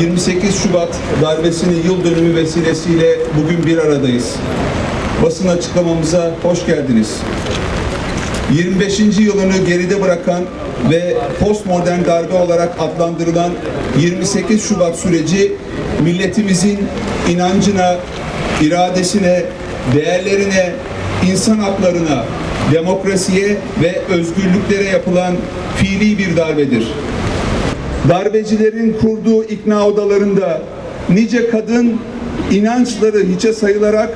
28 Şubat darbesinin yıl dönümü vesilesiyle bugün bir aradayız. Basın açıklamamıza hoş geldiniz. 25. yılını geride bırakan ve postmodern darbe olarak adlandırılan 28 Şubat süreci milletimizin inancına, iradesine, değerlerine, insan haklarına, demokrasiye ve özgürlüklere yapılan fiili bir darbedir. Darbecilerin kurduğu ikna odalarında nice kadın inançları hiçe sayılarak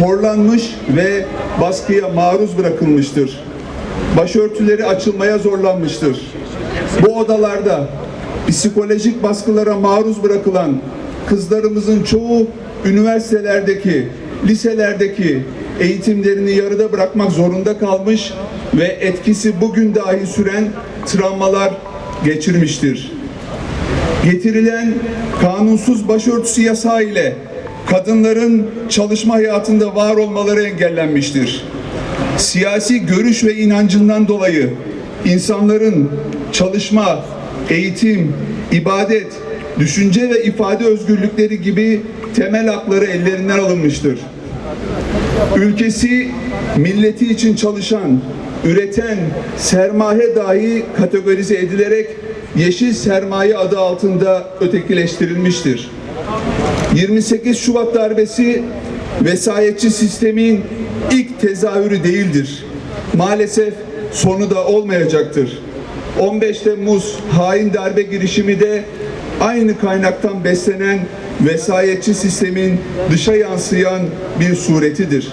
horlanmış ve baskıya maruz bırakılmıştır. Başörtüleri açılmaya zorlanmıştır. Bu odalarda psikolojik baskılara maruz bırakılan kızlarımızın çoğu üniversitelerdeki, liselerdeki eğitimlerini yarıda bırakmak zorunda kalmış ve etkisi bugün dahi süren travmalar geçirmiştir. Getirilen kanunsuz başörtüsü yasağı ile kadınların çalışma hayatında var olmaları engellenmiştir. Siyasi görüş ve inancından dolayı insanların çalışma, eğitim, ibadet, düşünce ve ifade özgürlükleri gibi temel hakları ellerinden alınmıştır. Ülkesi, milleti için çalışan, üreten sermaye dahi kategorize edilerek yeşil sermaye adı altında ötekileştirilmiştir. 28 Şubat darbesi vesayetçi sistemin ilk tezahürü değildir. Maalesef sonu da olmayacaktır. 15 Temmuz hain darbe girişimi de aynı kaynaktan beslenen vesayetçi sistemin dışa yansıyan bir suretidir.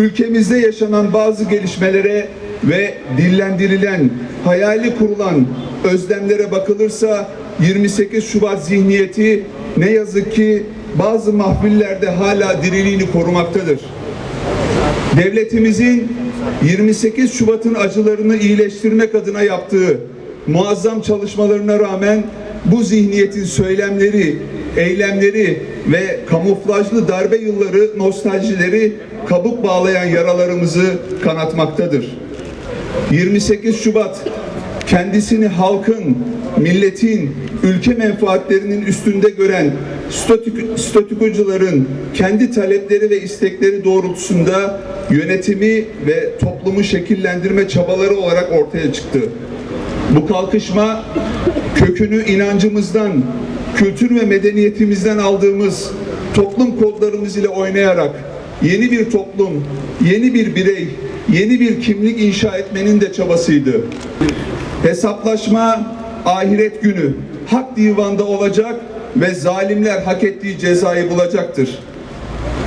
Ülkemizde yaşanan bazı gelişmelere ve dillendirilen, hayali kurulan özlemlere bakılırsa 28 Şubat zihniyeti ne yazık ki bazı mahfillerde hala diriliğini korumaktadır. Devletimizin 28 Şubat'ın acılarını iyileştirmek adına yaptığı muazzam çalışmalarına rağmen bu zihniyetin söylemleri, eylemleri ve kamuflajlı darbe yılları nostaljileri kabuk bağlayan yaralarımızı kanatmaktadır. 28 Şubat kendisini halkın, milletin, ülke menfaatlerinin üstünde gören statük, statükocuların kendi talepleri ve istekleri doğrultusunda yönetimi ve toplumu şekillendirme çabaları olarak ortaya çıktı. Bu kalkışma kökünü inancımızdan, kültür ve medeniyetimizden aldığımız toplum kodlarımız ile oynayarak yeni bir toplum, yeni bir birey, yeni bir kimlik inşa etmenin de çabasıydı. Hesaplaşma ahiret günü hak divanda olacak ve zalimler hak ettiği cezayı bulacaktır.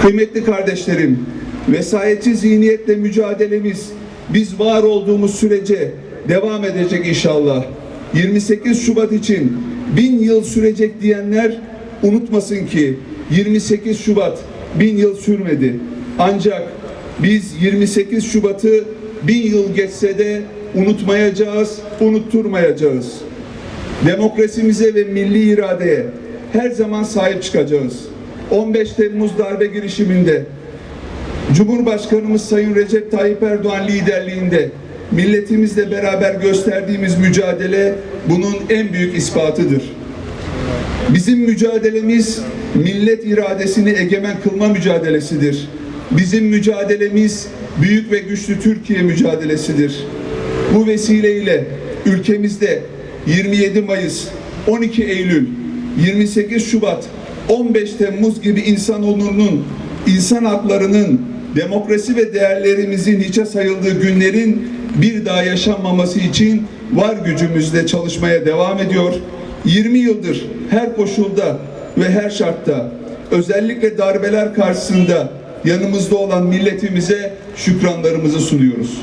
Kıymetli kardeşlerim, vesayetçi zihniyetle mücadelemiz biz var olduğumuz sürece devam edecek inşallah. 28 Şubat için bin yıl sürecek diyenler unutmasın ki 28 Şubat bin yıl sürmedi. Ancak biz 28 Şubat'ı bin yıl geçse de unutmayacağız, unutturmayacağız. Demokrasimize ve milli iradeye her zaman sahip çıkacağız. 15 Temmuz darbe girişiminde Cumhurbaşkanımız Sayın Recep Tayyip Erdoğan liderliğinde milletimizle beraber gösterdiğimiz mücadele bunun en büyük ispatıdır. Bizim mücadelemiz millet iradesini egemen kılma mücadelesidir. Bizim mücadelemiz büyük ve güçlü Türkiye mücadelesidir. Bu vesileyle ülkemizde 27 Mayıs, 12 Eylül, 28 Şubat, 15 Temmuz gibi insan onurunun, insan haklarının, demokrasi ve değerlerimizin hiçe sayıldığı günlerin bir daha yaşanmaması için var gücümüzle çalışmaya devam ediyor. 20 yıldır her koşulda ve her şartta özellikle darbeler karşısında yanımızda olan milletimize şükranlarımızı sunuyoruz.